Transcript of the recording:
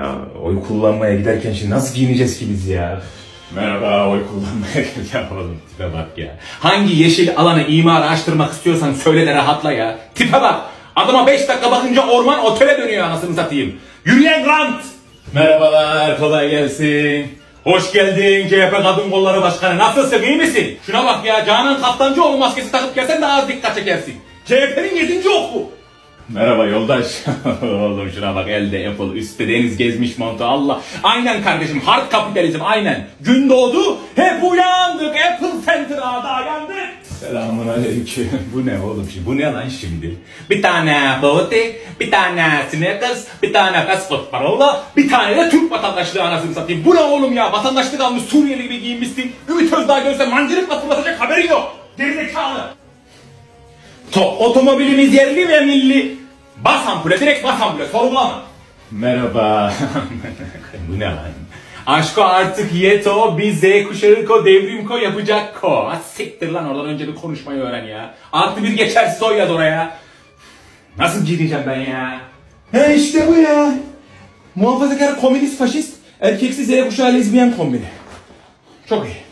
Ya oy kullanmaya giderken şimdi nasıl giyineceğiz ki biz ya? Merhaba oy kullanmaya gel ya oğlum tipe bak ya. Hangi yeşil alanı imar açtırmak istiyorsan söyle de rahatla ya. Tipe bak. Adama 5 dakika bakınca orman otele dönüyor anasını satayım. Yürüyen Grant. Merhabalar kolay gelsin. Hoş geldin CHP Kadın Kolları Başkanı. Nasılsın iyi misin? Şuna bak ya Canan Kaptancıoğlu maskesi takıp gelsen daha az dikkat çekersin. CHP'nin 7. oku. Merhaba yoldaş. Oğlum şuna bak elde Apple üstte deniz gezmiş montu Allah. Aynen kardeşim hard kapitalizm aynen. Gün doğdu hep uyandık Apple Center'a dayandık. Selamun aleyküm. Bu ne oğlum şimdi? Bu ne lan şimdi? Bir tane Booty, bir tane Snickers, bir tane food parola, bir tane de Türk vatandaşlığı anasını satayım. Bu ne oğlum ya? Vatandaşlık almış Suriyeli gibi giyinmişsin. Ümit Özdağ görse mancınıkla fırlatacak haberin yok. Gerizekalı. Top otomobilimiz yerli ve milli. Bas ampule direkt bas ampule sorgulama. Merhaba. Bu ne lan? Aşko artık yeto, biz Z kuşağı ko, devrim ko yapacak ko. Ha siktir lan oradan önce bir konuşmayı öğren ya. Artı bir geçersiz oy yaz oraya. Nasıl gireceğim ben ya? He işte bu ya. Muhafazakar komünist faşist, erkeksiz Z kuşağı lezbiyen kombini. Çok iyi.